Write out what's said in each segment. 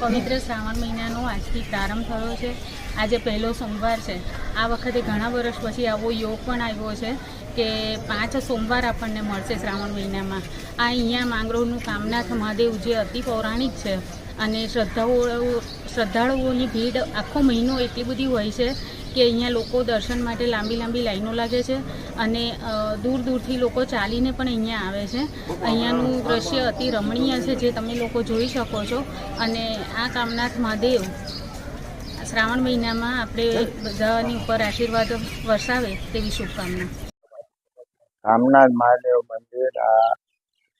પવિત્ર શ્રાવણ મહિનાનો આજથી પ્રારંભ થયો છે. આજે પહેલો સોમવાર છે. આ વખતે ઘણા વર્ષ પછી આવો યોગ પણ આવ્યો છે કે પાંચ સોમવાર આપણને મળશે શ્રાવણ મહિનામાં. આ અહીંયા માંગરોળનું કામનાથ મહાદેવ જે અતિ પૌરાણિક છે અને શ્રદ્ધાળુઓ શ્રદ્ધાળુઓની ભીડ આખો મહિનો એટલી બધી હોય છે કે અહીંયા લોકો દર્શન માટે લાંબી લાંબી લાઈનો લાગે છે અને દૂર દૂરથી લોકો ચાલીને પણ અહીંયા આવે છે. અહીંયાનું દ્રશ્ય અતિ રમણીય છે જે તમે લોકો જોઈ શકો છો અને આ કામનાથ મહાદેવ શ્રાવણ મહિનામાં આપણે બધાની ઉપર આશીર્વાદ વરસાવે તેવી શુભકામના. કામનાથ મહાદેવ મંદિર, આ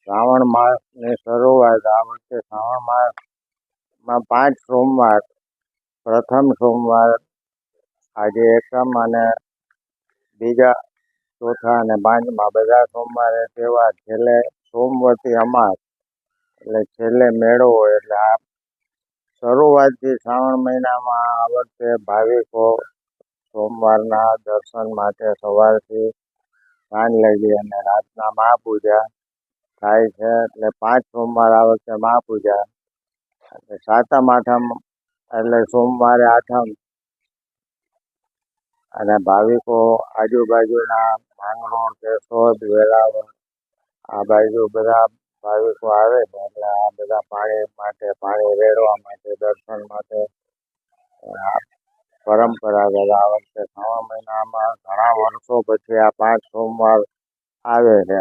શ્રાવણ માસની શરૂઆત, આ વખતે શ્રાવણ માસમાં પાંચ સોમવાર, પ્રથમ સોમવાર આજે એકમ અને બીજા ચોથા અને પાંચમાં બધા સોમવારે તહેવાર. છેલ્લે સોમવતી અમાસ. એટલે છેલ્લે મેળો એટલે આ શરૂઆતથી શ્રાવણ મહિનામાં આ વખતે ભાવિકો સોમવારના દર્શન માટે સવારથી સાંજ લગી અને રાતના મહાપૂજા થાય છે. એટલે પાંચ સોમવાર આ વખતે મહાપૂજા. અને સાતમ, આઠમ, એટલે સોમવારે આઠમ અને ભાવિકો આજુબાજુના માંગરોળ, કેશોદ, વેલાવળ, આ બાજુ બધા ભાવિકો આવે છે. એટલે આ બધા પાણી માટે, પાણી રેડવા માટે, દર્શન માટે પરંપરાગત આ વખતે શ્રાવણ મહિનામાં ઘણા વર્ષો પછી આ પાંચ સોમવાર આવે છે.